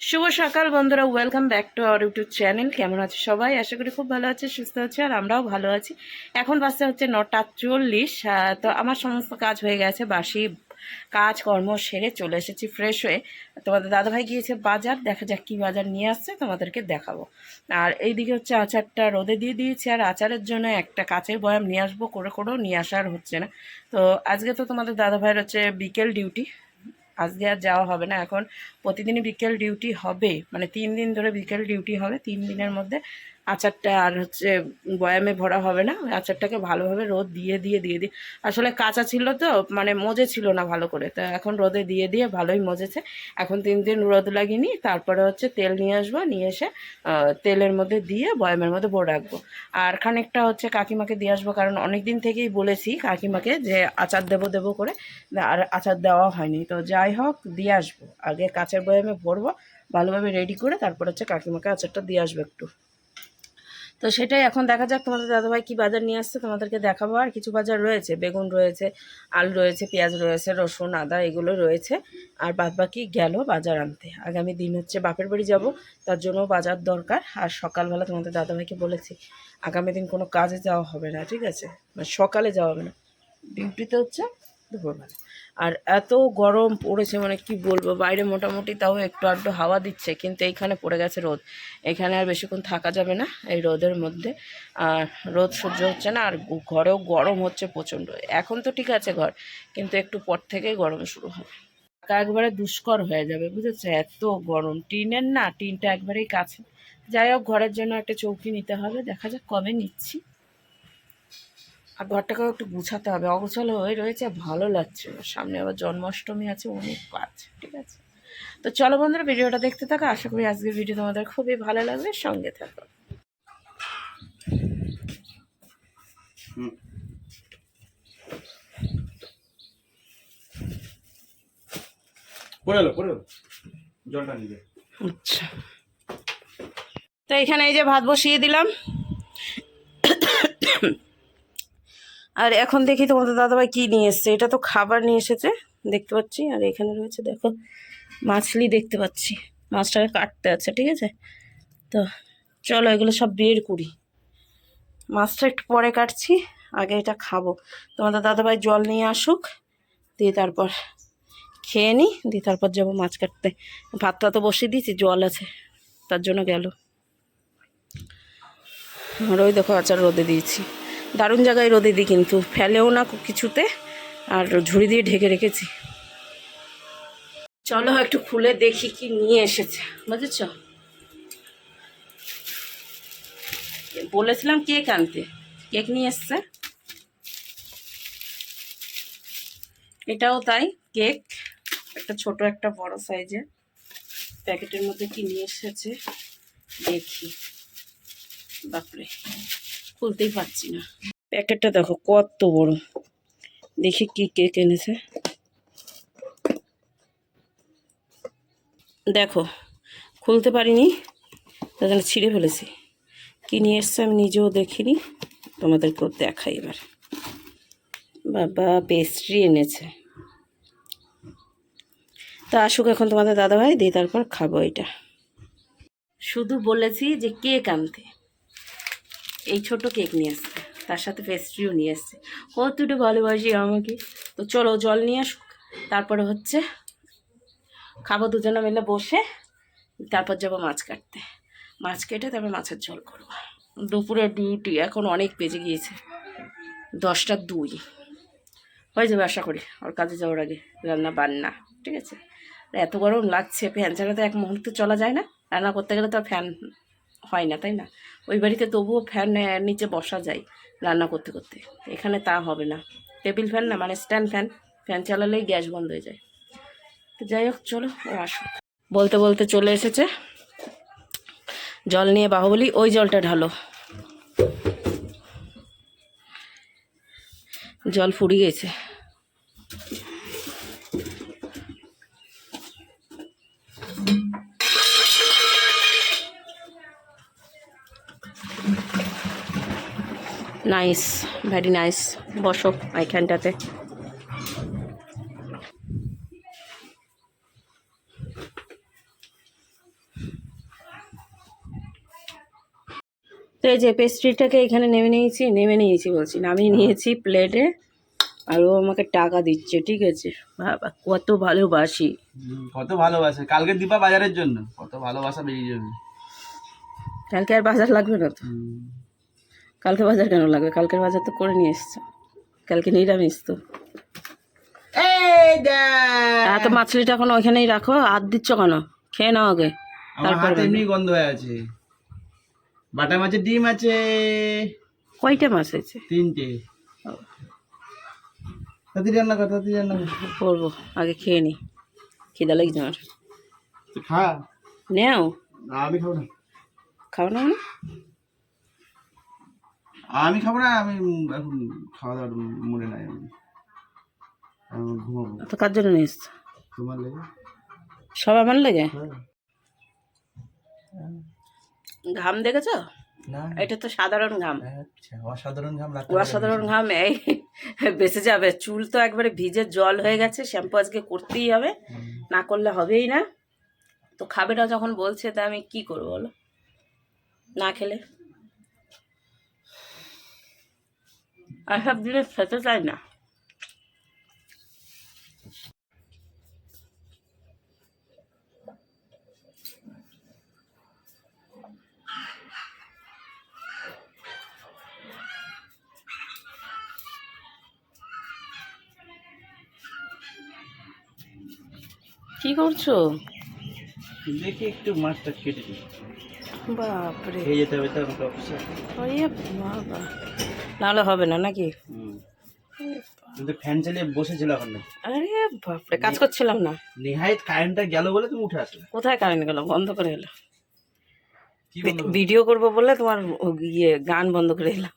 শুভ সকাল বন্ধুরা welcome back to our YouTube channel কেমন আছে সবাই? আশা করি খুব ভালো আছে, সুস্থ আছে, আর আমরাও ভালো আছি। এখন বাসে হচ্ছে নটা চল্লিশ তো আমার সমস্ত কাজ হয়ে গেছে, বাসি কাজ কর্ম সেরে চলে এসেছি ফ্রেশ হয়ে। তোমাদের দাদাভাই গিয়েছে বাজার, দেখা যাক কী বাজার নিয়ে আসছে, তোমাদেরকে দেখাবো। আর এইদিকে হচ্ছে আচারটা রোদে দিয়ে দিয়েছি, আর আচারের জন্য একটা কাচের বয়াম নিয়ে আসব, করে করেও নিয়ে আসার হচ্ছে না। তো আজকে তো তোমাদের দাদাভাইয়ের হচ্ছে বিকেল ডিউটি আজকে আর যাওয়া হবে না। এখন প্রতিদিনই বিকেল ডিউটি হবে মানে তিন দিন ধরে বিকেল ডিউটি হবে, তিন দিনের মধ্যে আচারটা আর হচ্ছে বয়ামে ভরা হবে না। আচারটাকে ভালোভাবে রোদ দিয়ে দিয়ে দিয়ে দিয়ে। আসলে কাঁচা ছিল তো মানে মজে ছিল না ভালো করে। তো এখন রোদে দিয়ে দিয়ে ভালোই মজেছে। এখন তিন দিন রোদ লাগিনি। তারপরে হচ্ছে তেল নিয়ে আসব, নিয়ে এসে তেলের মধ্যে দিয়ে বয়ামের মধ্যে ভরে রাখব। আর খানিকটা হচ্ছে কাকিমাকে দিয়ে আসব, কারণ অনেক দিন থেকেই বলেছি কাকিমাকে যে আচার দেবো দেবো করে। আর আচার দেওয়া হয়নি। তো যাই হোক, দিয়ে আসব। আগে কাঁচের বয়ামে ভরবো, ভালোভাবে রেডি করে তারপর হচ্ছে কাকিমাকে আচারটা দিয়ে আসব একটু। তো সেটাই এখন দেখা যাক তোমাদের দাদাভাই কি বাজার নিয়ে আসছে, তোমাদেরকে দেখাবো। আর কিছু বাজার রয়েছে, বেগুন রয়েছে, আলু রয়েছে, পেঁয়াজ রয়েছে, রসুন, আদা, এগুলো রয়েছে। আর বাদ বাকি গেল বাজার আনতে। আগামী দিন হচ্ছে বাপের বাড়ি যাব, তার জন্য বাজার দরকার। আর সকালবেলা তোমাদের দাদাভাইকে বলেছি, আগামী দিন কোনো কাজে যাওয়া হবে না, ঠিক আছে? মানে সকালে যাওয়া হবে না। ডিউটিতে হচ্ছে দুপুরবেলা। আর এত গরম পড়েছে মানে কি বলব, বাইরে মোটামুটি তাও একটু আধটু হাওয়া দিচ্ছে, কিন্তু এইখানে পড়ে গেছে রোদ। এখানে আর বেশিক্ষণ থাকা যাবে না এই রোদের মধ্যে। আর রোদ সহ্য হচ্ছে না, আর ঘরেও গরম হচ্ছে প্রচণ্ড। এখন তো ঠিক আছে ঘর, কিন্তু একটু পর থেকেই গরম শুরু হবে। থাকা একবারে দুষ্কর হয়ে যাবে, বুঝেছ? এত গরম, টিনের না, টিনটা একবারেই কাছে। যাই হোক, ঘরের জন্য একটা চৌকি নিতে হবে, দেখা যাক কবে নিচ্ছি। আর ঘরটাকেও একটু গুছাতে হবে। অগোছালো হয়ে রয়েছে ভালো লাগছে সামনে আবার জন্মাষ্টমী আছে অনেক কাজ ঠিক আছে? তো চলো বন্ধুরা ভিডিওটা দেখতে থাকো। আশা করি আজকের ভিডিও তোমাদের খুবই ভালো লাগবে। সঙ্গে থাকো। জলটা নিবে আচ্ছা। তো এখানে এই যে ভাত বসিয়ে দিলাম। আর এখন দেখি তোমাদের দাদাভাই কী নিয়ে এসছে। এটা তো খাবার নিয়ে এসেছে, দেখতে পাচ্ছি। আর এখানে রয়েছে, দেখো, মাছলি দেখতে পাচ্ছি। মাছটাকে কাটতে আছে, ঠিক আছে? তো চলো এগুলো সব বের করি। মাছটা একটু পরে কাটছি, আগে এটা খাব। তোমাদের দাদাভাই জল নিয়ে আসুক, দিয়ে তারপর খেয়ে নিই দিয়ে তারপর যাব মাছ কাটতে। ভাতটা তো বসিয়ে দিয়েছি, জল আছে, তার জন্য গেল। আর ওই দেখো আচার রোদে দিয়েছি। দারুণ জায়গায় রোদে দিই কিন্তু। ফেলেও না কিছুতে, আর ঝুড়ি দিয়ে ঢেকে রেখেছি। চলো একটু খুলে দেখি কি নিয়ে এসেছে, বুঝেছ? বলেছিলাম কেক আনতে। কেক নিয়ে এসছে। এটাও তাই, কেক। একটা ছোট, একটা বড় সাইজের। প্যাকেটের মধ্যে কি নিয়ে এসেছে, দেখি। বাপরে। খুলতেই পারছি না। প্যাকেটটা দেখো কত বড়। দেখি কি কেক এনেছে দেখো খুলতে পারিনি জন্য ছিঁড়ে ফেলেছি। কি নিয়ে এসছে আমি নিজেও দেখিনি তোমাদেরকেও দেখাই এবার। বাবা পেস্ট্রি এনেছে। তা আসুক এখন তোমাদের দাদাভাই দিয়ে তারপর খাব এটা। শুধু বলেছি যে কেক আনতে। এই ছোট কেক নিয়ে আসতে তার সাথে পেস্ট্রিও নিয়ে আসছে। কতটা ভালোবাসি আমাকে। তো চলো জল নিয়ে আসুক। তারপরে হচ্ছে খাব দুজনে মিলে বসে। তারপর যাব মাছ কাটতে। মাছ কেটে তারপর মাছের ঝোল করব। দুপুরে ডিউটি, এখন অনেক বেজে গিয়েছে। দশটা দুই। হয়ে যাবে আশা করি। ওর কাজে যাওয়ার আগে রান্না বান্না, ঠিক আছে? এত গরম লাগছে, ফ্যান ছাড়া তো এক মুহূর্তে চলা যায় না। রান্না করতে গেলে তো ফ্যান হয় না, তাই না? ওই বাড়িতে তবুও ফ্যান নিচে বসা যায় রান্না করতে করতে। এখানে তা হবে না। টেবিল ফ্যান না মানে স্ট্যান্ড ফ্যান ফ্যান চালালেই গ্যাস বন্ধ হয়ে যায়। তো যাই হোক, চলো ও আসুক বলতে বলতে চলে এসেছে। জল নিয়ে বাহুবলি, ওই জলটা ঢালো। জল ফুরিয়ে গেছে। নাইস ভেরি নাইস বসো এইখানটাতে তো এই যে পেস্ট্রিটাকে এখানে নেমে নিয়েছি নেমে নিয়েছি বলছি। আমি নিয়েছি প্লেটে আর ও আমাকে টাকা দিচ্ছে ঠিক আছে? বাবা কত ভালোবাসি। কত ভালোবাসে। কালকে দীপা বাজারের জন্য। কত ভালোবাসা বেরিয়ে যাবে। কালকে আর বাজার লাগবে না তো? কালকে বাজার কেন লাগবে? কালকের বাজার তো করে নিয়ে এসছো। কালকে নিরামিষ তো। এত মাছলিটা এখন ওইখানেই রাখো। আর দিচ্ছ কেন? খেয়ে নাও আগে। হাত এমনি গন্ধ হয়ে আছে। বাটা মাছের ডিম আছে। কয়টা মাছ হয়েছে? তিনটে। তাড়াতাড়ি রান্না কর তাড়াতাড়ি রান্না করব। আগে খেয়ে নি। খিদা লাগছে আমার। খা। নেও? আমি খাব না। খাও না মানে? আমি খাব না আমি এখন খাওয়া দাওয়ার মনে নাই আমি। ঘুমাবো। তো কার জন্য নিয়ে এসছো তোমার লেগে? সব আমার লেগে? হ্যাঁ। ঘাম দেখেছ? এটা তো সাধারণ ঘাম। আচ্ছা অসাধারণ ঘাম অসাধারণ ঘাম এই বেঁচে যাবে। চুল তো একবারে ভিজে জল হয়ে গেছে শ্যাম্পু আজকে করতেই হবে। না করলে হবেই না। তো খাবে না যখন বলছে তা আমি কি করব বলো? না খেলে। আর সব জিনিস খেতে চাই না কি করছ? দেখি একটু মাছটা কেটে দিই। বাপরে। খেয়ে যেতে হবে তো আমাকে অফিসে বাবা। নাহলে হবে না নাকি? কিন্তু ফ্যান চালিয়ে বসেছিল এখন আরে বাপরে কাজ করছিলাম না। নেহাইত কারেন্টটা গেল বলে তুমি উঠে আসলে। কোথায় কারেন্ট গেল? বন্ধ করে এলো। ভিডিও করব বলে তোমার ইয়ে গান বন্ধ করে এলাম।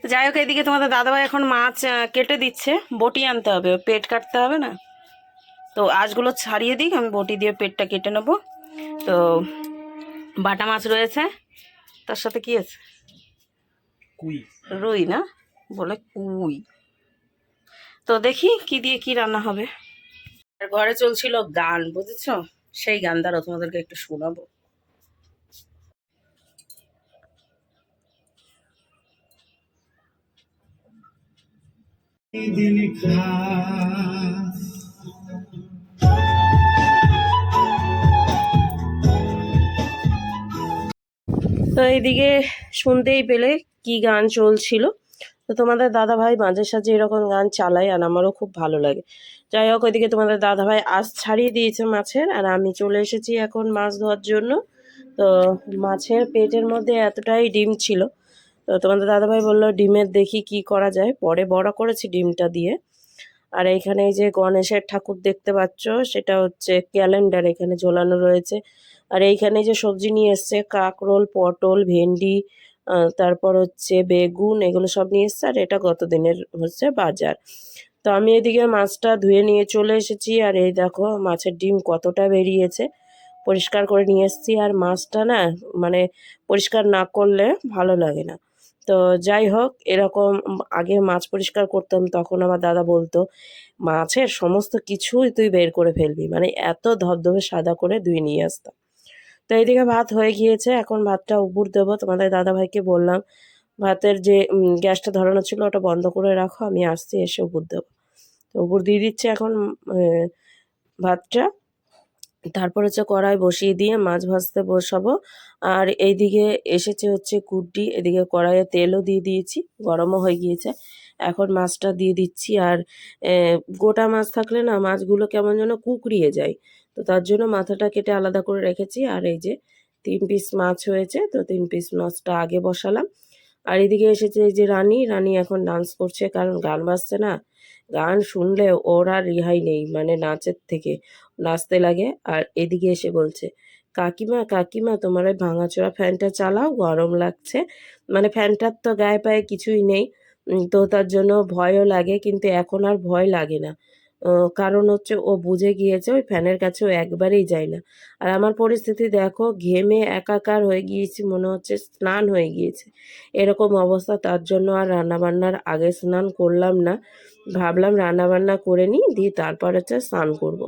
তো যাই হোক এদিকে তোমাদের দাদাভাই এখন মাছ কেটে দিচ্ছে। বটি আনতে হবে পেট কাটতে হবে না। তো আঁশগুলো ছাড়িয়ে দিক আমি বটি দিয়ে পেটটা কেটে নেব। তো বাটা মাছ রয়েছে। তার সাথে কি আছে? রুই না? বলে কুই। তো দেখি কি দিয়ে কি রান্না হবে। আর ঘরে চলছিল গান বুঝেছ? সেই গান দ্বারা তোমাদেরকে একটু শোনাবো। তো এইদিকে শুনতেই পেলে কি গান চলছিল। তো তোমাদের দাদা ভাই মাঝে সাঝে এরকম গান চালায় আর আমারও খুব ভালো লাগে। যাই হোক, ওইদিকে তোমাদের দাদা ভাই আজ ছাড়িয়ে দিয়েছে মাছের আর আমি চলে এসেছি এখন মাছ ধোয়ার জন্য। তো মাছের পেটের মধ্যে এতটাই ডিম ছিল। তো তোমাদের দাদা ভাই বলল, ডিমের দেখি কি করা যায়। পরে বড় করেছি ডিমটা দিয়ে। আর এইখানে এই যে গণেশের ঠাকুর দেখতে পাচ্ছ, সেটা হচ্ছে ক্যালেন্ডার এখানে ঝোলানো রয়েছে। আর এইখানে যে সবজি নিয়ে এসছে, কাকরোল, পটল, ভেন্ডি তারপর হচ্ছে বেগুন, এগুলো সব নিয়ে এসছে, আর এটা গত দিনের হচ্ছে বাজার। তো আমি এদিকে মাছটা ধুয়ে নিয়ে চলে এসেছি, আর এই দেখো মাছের ডিম কতটা বেরিয়েছে। পরিষ্কার করে নিয়ে এসেছি, আর মাছটা না মানে পরিষ্কার না করলে ভালো লাগে না। তো যাই হোক, এরকম আগে মাছ পরিষ্কার করতাম, তখন আমার দাদা বলতো, মাছের সমস্ত কিছুই তুই বের করে ফেলবি। মানে এত ধবধবে সাদা করে ধুয়ে নিয়ে আসতাম। তো এইদিকে ভাত হয়ে গিয়েছে। এখন ভাতটা উপর দেবো। তোমাদের দাদা ভাইকে বললাম, ভাতের যে গ্যাসটা ধরানো ছিল ওটা বন্ধ করে রাখো, আমি আসছি এসে উপর দেবো। তো উপর দিয়ে দিচ্ছে এখন ভাতটা। তারপর হচ্ছে কড়াই বসিয়ে দিয়ে মাছ ভাজতে বসাবো। আর এইদিকে এসেছে হচ্ছে কুড্ডি এদিকে কড়াইয়ে তেলও দিয়ে দিয়েছি, গরমও হয়ে গিয়েছে। এখন মাছটা দিয়ে দিচ্ছি। আর গোটা মাছ থাকলে না, মাছগুলো কেমন যেন কুকড়িয়ে যায়। তো তার জন্য মাথাটা কেটে আলাদা করে রেখেছি। আর এই যে তিন পিস মাছ হয়েছে, তো তিন পিস মাছটা আগে বসালাম। আর এদিকে এসেছে এই যে রানী রানী এখন ডান্স করছে, কারণ গান বাজছে না। গান শুনলে ওর আর রেহাই নেই মানে নাচের থেকে। নাচতে লাগে। আর এদিকে এসে বলছে, কাকিমা কাকিমা, তোমার ওই ভাঙাচোরা ফ্যানটা চালাও, গরম লাগছে। মানে ফ্যানটার তো গায়ে পায়ে কিছুই নেই। তো তার জন্য ভয়ও লাগে, কিন্তু এখন আর ভয় লাগে না। কারণ হচ্ছে ও বুঝে গিয়েছে ওই ফ্যানের কাছে ও একবারেই যায় না আর আমার পরিস্থিতি দেখো, ঘেমে একাকার হয়ে গিয়েছি, মনে হচ্ছে স্নান হয়ে গিয়েছে এরকম অবস্থা, তার জন্য আর রান্নাবান্নার আগে স্নান করলাম না ভাবলাম রান্নাবান্না করে নিই, দিয়ে তারপর হচ্ছে স্নান করব।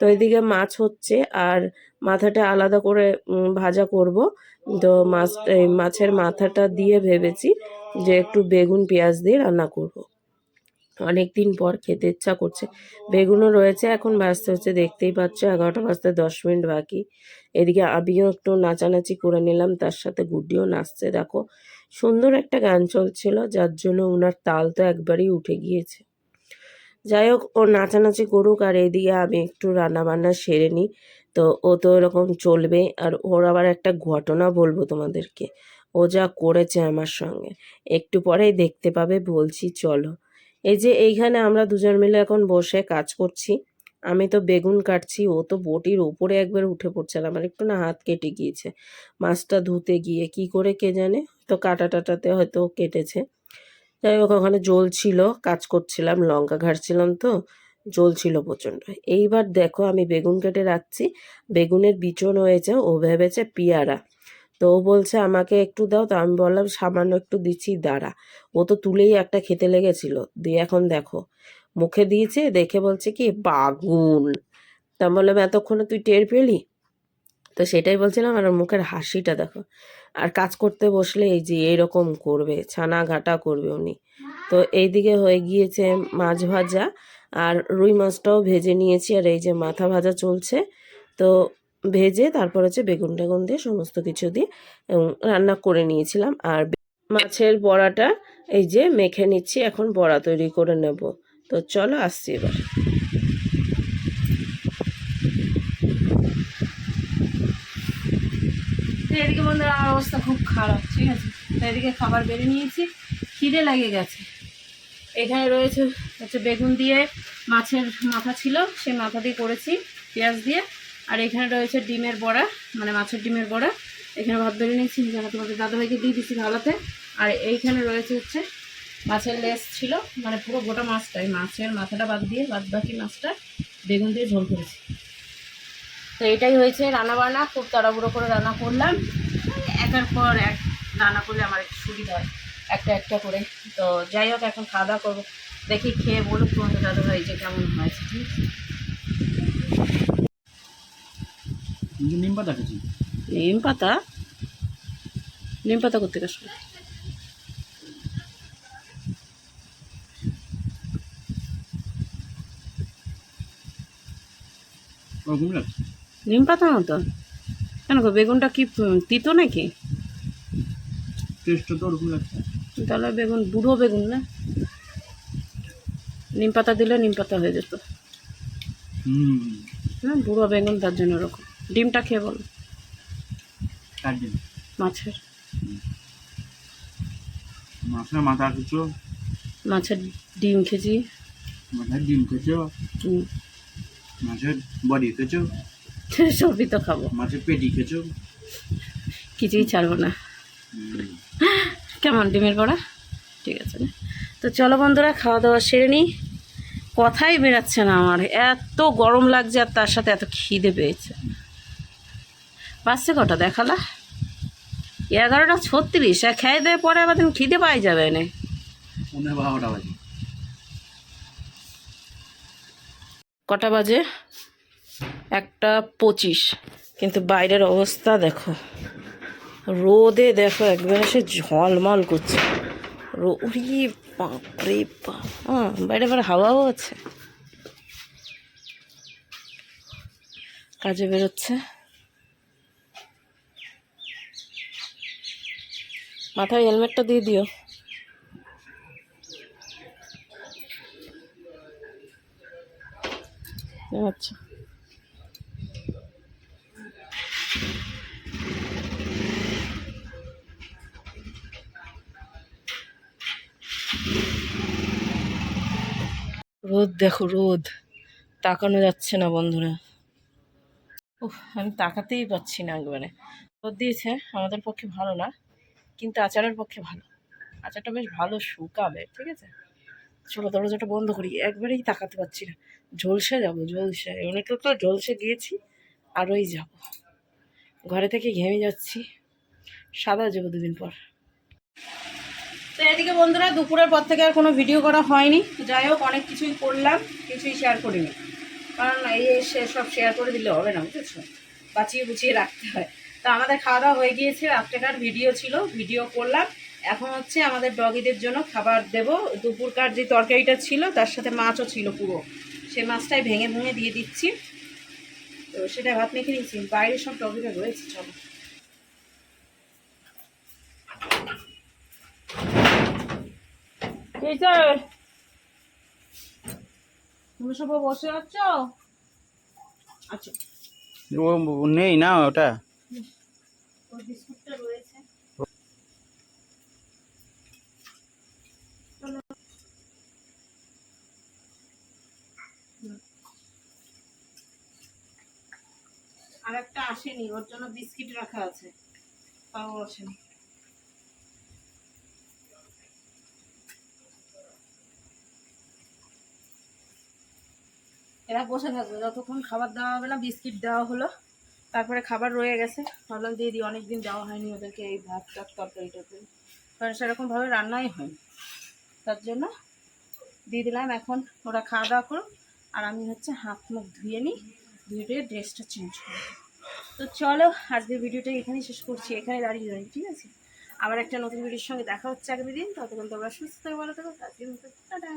তো এদিকে মাছ হচ্ছে, আর মাথাটা আলাদা করে ভাজা করব তো মাছ মাছের মাথাটা দিয়ে ভেবেছি যে একটু বেগুন, পেঁয়াজ দিয়ে রান্না করব। অনেক দিন পর খেতে ইচ্ছা করছে। বেগুনও রয়েছে, এখন বাজতে হচ্ছে, দেখতেই পাচ্ছ, এগারোটা বাজতে দশ মিনিট বাকি। এদিকে আমিও একটু নাচানাচি করে নিলাম, তার সাথে গুড্ডিও নাচছে, দেখো। সুন্দর একটা গান চলছিল, যার জন্য ওনার তাল তো একবারই উঠে গিয়েছে। যাই হোক, ও নাচানাচি করুক, আর এদিকে আমি একটু রান্না বান্না সেরে নিই। তো ও তো এরকম চলবে, আর ওর আবার একটা ঘটনা বলব তোমাদেরকে। ও যা করেছে আমার সঙ্গে, একটু পরেই দেখতে পাবে, বলছি চলো। এই যে এইখানে আমরা দুজন মিলে এখন বসে কাজ করছি। আমি তো বেগুন কাটছি, ও তো বটির ওপরে একবার উঠে পড়ছে আমার একটু না হাত কেটে গিয়েছে। মাছটা ধুতে গিয়ে কি করে কে জানে? তো কাটা টাটাতে হয়তো কেটেছে। যাই হোক, ওখানে জল ছিল, কাজ করছিলাম, লঙ্কা ঘাটছিলাম তো, জল ছিল প্রচণ্ড। এইবার দেখো আমি বেগুন কেটে রাখছি, বেগুনের বিচন হয়েছে, ও ভেবেছে পিয়ারা। তো ও বলছে, আমাকে একটু দাও। তো আমি বললাম, সামান্য একটু দিচ্ছি, দাঁড়া। ও তো তুলেই একটা খেতে লেগেছিল। দিয়ে এখন দেখো, মুখে দিয়েছে, দেখে বলছে কি বাগুন তা আমি বললাম, এতক্ষণে তুই টের পেলি? তো সেটাই বলছিলাম, আর মুখের হাসিটা দেখো। আর কাজ করতে বসলে এই যে এরকম করবে ছানা ঘাটা করবে উনি। তো এইদিকে হয়ে গিয়েছে মাছ ভাজা, আর রুই মাছটাও ভেজে নিয়েছি, আর এই যে মাথা ভাজা চলছে। তো ভেজে তারপর হচ্ছে বেগুন টেগুন দিয়ে সমস্ত কিছু দিয়ে রান্না করে নিয়েছিলাম। আর মাছের বড়াটা এই যে মেখে নিচ্ছি, এখন বড়া তৈরি করে নেব। তো চলো আসছি এবার। এদিকে বন্ধুরা অবস্থা খুব খারাপ, ঠিক আছে? এদিকে খাবার বেড়ে নিয়েছি, খিদে লেগে গেছে। এখানে রয়েছে হচ্ছে বেগুন দিয়ে মাছের মাথা ছিল, সেই মাথা দিয়ে করেছি পেঁয়াজ দিয়ে। আর এখানে রয়েছে ডিমের বড়া মানে মাছের ডিমের বড়া। এখানে ভাত বেড়ে নিয়েছি যেন তোমাদের দাদাভাইকে দিয়ে দিচ্ছি ভালোতে। আর এইখানে রয়েছে হচ্ছে মাছের লেস ছিল মানে পুরো গোটা মাছটাই মাছের মাথাটা বাদ দিয়ে বাদ বাকি মাছটা বেগুন দিয়ে ঝোল করেছি। তো এটাই হয়েছে রান্না বান্না খুব তাড়াহুড়ো করে রান্না করলাম। একের পর এক রান্না করলে আমার একটু সুবিধা হয়, একটা একটা করে। তো যাই হোক, এখন খাওয়া দাওয়া করব, দেখি খেয়ে বলুক তোমাদের দাদা ভাই যে কেমন হয়েছে, ঠিক আছে কিন্তু নিম পাতা খেয়েছি। নিম পাতা? নিম পাতা করতে ওরকম নিম পাতা মতো কেন গো বেগুনটা কি তিতো নাকি? টেস্টটা তো ওরকম লাগছে। তাহলে বেগুন বুড়ো বেগুন না? নিম পাতা দিলে নিম পাতা হয়ে যেত। হুম। হ্যাঁ বুড়ো বেগুন তার জন্য ওরকম। ডিমটা খেয়ে বলো। মাছের। মাছের মাথা খেয়েছো মাছের ডিম খেয়েছি। মাছের ডিম খেয়েছো? মাছের বডি খেয়েছো? সবই তো খাব। মাছের পেটি খেয়েছো? কিছুই ছাড়বো না। কেমন ডিমের বড়া? ঠিক আছে। তো চলো বন্ধুরা খাওয়া দাওয়া সেরে নিই। কথাই বেরাচ্ছে না আমার। এত গরম লাগছে আর তার সাথে এত খিদে পেয়েছে। বাসছে কটা দেখালা? এগারোটা ছত্রিশ আর খেয়ে দেয় পরে আবার তুমি খিদে পাই যাবে না। বারোটা বাজে। কটা বাজে? একটা পঁচিশ। কিন্তু বাইরের অবস্থা দেখো। রোদে দেখো একবারে সে ঝলমল করছে। রোদি বাপরে বাপ হ্যাঁ বাইরে বাইরে হাওয়াও আছে। কাজে বেরোচ্ছে। মাথায় হেলমেটটা দিয়ে দিও। আচ্ছা। রোদ, দেখো রোদ। তাকানো যাচ্ছে না বন্ধুরা। উফ, আমি তাকাতেই পাচ্ছি না একবারে। রোদ দিয়েছে, আমাদের পক্ষে ভালো না। কিন্তু আচারের পক্ষে ভালো। আচারটা বেশ ভালো, শুকাবে, ঠিক আছে? চলো দরজাটা বন্ধ করি, একবারেই তাকাতে পারছি না। ঝলসে যাব, ঝলসে। এমনি তো ঝলসে গিয়েছি, আরোই যাব। ঘরে থেকে ঘেমে যাচ্ছি। সাদা যাব দুদিন পর। তো এদিকে বন্ধুরা, দুপুরের পর থেকে আর কোনো ভিডিও করা হয়নি। যাই হোক, অনেক কিছুই করলাম, কিছুই শেয়ার করিনি। কারণ এই সব শেয়ার করে দিলে হবে না, বুঝেছ? বাঁচিয়ে বুঝিয়ে রাখতে হয়। তো আমাদের খাওয়া দাওয়া হয়ে গিয়েছে রাত্রেকার ভিডিও ছিল ভিডিও করলাম। এখন হচ্ছে আমাদের ডগিদের জন্য খাবার দেব। দুপুরকার যে তরকারিটা ছিল, তার সাথে মাছও ছিল পুরো। সেই মাছটাই ভেঙে ভেঙে দিয়ে দিচ্ছি। তো সেটা ভাত মেখে নিচ্ছি বাইরে সব ডগিরা রয়েছে, চলো। সব বসে আছো? আচ্ছা। নেই না ওটা? আর একটা আসেনি, ওর জন্য বিস্কিট রাখা আছে। তাও আসেনি। এরা বসে থাকবে, যতক্ষণ খাবার দেওয়া হবে না, বিস্কিট দেওয়া হলো। তারপরে খাবার রয়ে গেছে। ভাবলাম দিয়ে দিই, অনেকদিন দেওয়া হয়নি ওদেরকে এই ভাত টাত তরকারি টরকারি কারণ সেরকমভাবে রান্নাই হয়নি। তার জন্য দিয়ে দিলাম এখন ওরা খাওয়া দাওয়া করুক, আর আমি হচ্ছে হাত মুখ ধুয়ে নিই, ধুয়ে ড্রেসটা চেঞ্জ করি তো চলো, আজকের ভিডিওটা এখানেই শেষ করছি। এখানে দাঁড়িয়ে যাই ঠিক আছে? আবার একটা নতুন ভিডিওর সঙ্গে দেখা হচ্ছে আগামী দিন। ততক্ষণ তোমরা সুস্থ থাকো, ভালো থাকো আজকের মতো টাটা।